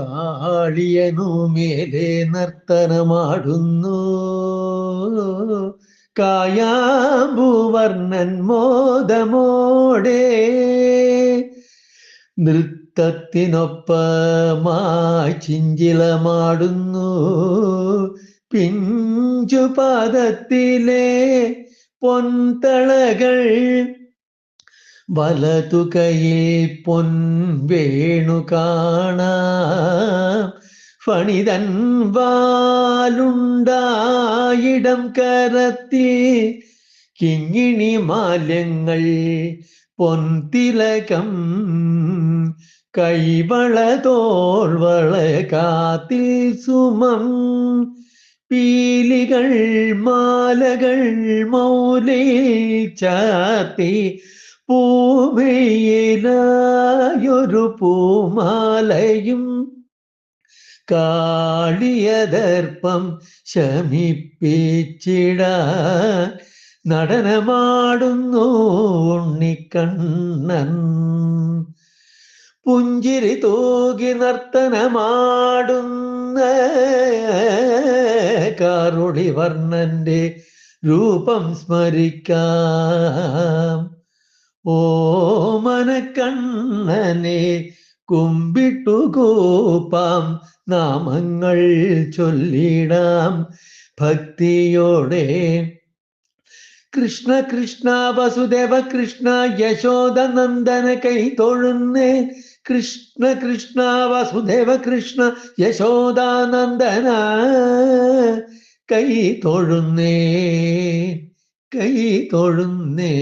കാളിയനു മേലെ നർത്തനമാടുന്നു. കായാമ്പുവർണൻ മോദമോടെ നൃത്തത്തിനൊപ്പമായി ചിഞ്ചിലമാടുന്നു. പിഞ്ചുപാദത്തിലെ പൊൻതളകൾ വലതുകയിൽ പൊൻ വേണു കാണാം. ഫണിതൻ വാലുണ്ടായിടം കരത്തിൽ കിങ്ങിണി മാല്യങ്ങൾ പൊൻതിലകം കൈവള തോൾവള കാത്തിൽ സുമം പീലികൾ മാലകൾ മൗലി ചാത്തി പൂമയിലായൊരു പൂമാലയും കാളിയദർപ്പം ശമിപ്പിച്ചിട നടനമാടുന്നു ഉണ്ണിക്കണ്ണൻ. പുഞ്ചിരി തൂകി നർത്തനമാടുന്ന കാറുടി വർണന്റെ രൂപം സ്മരിക്കാം. ഓമനക്കണ്ണനെ കുമ്പിട്ടു കൂപ്പാം നാമങ്ങൾ ചൊല്ലിടാം. ഭക്തിയോടെ കൃഷ്ണ കൃഷ്ണ വസുദേവ കൃഷ്ണ യശോദ നന്ദന കൈ തൊഴുന്നേ. കൃഷ്ണ കൃഷ്ണ വസുദേവ കൃഷ്ണ യശോദാനന്ദന കൈ തൊഴുന്നേ കൈ തൊഴുന്നേ